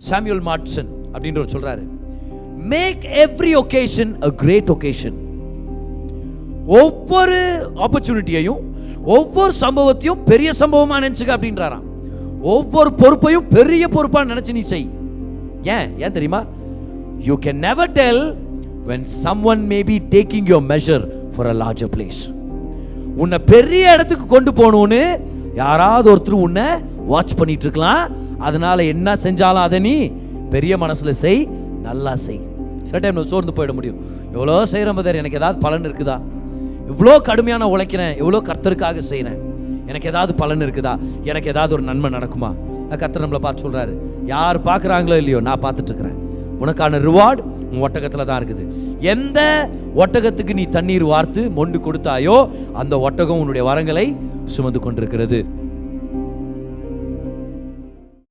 Samuel மாட்சன் அப்படின்றவர் சொல்றாரு. Make every occasion a great occasion ஒவ்வொரு ஆப்பர்ச்சுனிட்டியையும் ஒவ்வொரு சம்பவத்தையும் பெரிய சம்பவமாக நினச்சிக்க அப்படின்றாராம். ஒவ்வொரு பொறுப்பையும் பெரிய பொறுப்பாக நினச்சி நீ செய். ஏன்? ஏன் தெரியுமா? You can never tell some one may be taking your measure for a larger place உன்னை பெரிய இடத்துக்கு கொண்டு போகணும்னு யாராவது ஒருத்தர் உன்னை வாட்ச் பண்ணிட்டு இருக்கலாம் அதனால என்ன செஞ்சாலும் அதை நீ பெரிய மனசில் செய் நல்லா செய். சில டைம் நம்ம சோர்ந்து போயிட முடியும். எவ்வளோ செய்கிறோம் பதர் எனக்கு ஏதாவது பலன் இருக்குதா? இவ்வளோ கடுமையான உழைக்கிறேன் எவ்வளோ கர்த்தருக்காக செய்கிறேன் எனக்கு ஏதாவது பலன் இருக்குதா? எனக்கு ஏதாவது ஒரு நன்மை நடக்குமா? கர்த்தர் நம்மளை பார்த்து சொல்கிறாரு யார் பார்க்குறாங்களோ இல்லையோ நான் பார்த்துட்டு இருக்கிறேன். உனக்கான ரிவார்டு உன் ஒட்டகத்தில் தான் இருக்குது. எந்த ஒட்டகத்துக்கு நீ தண்ணீர் வார்த்து மொண்டு கொடுத்தாயோ அந்த ஒட்டகம் உன்னுடைய வரங்களை சுமந்து கொண்டிருக்கிறது.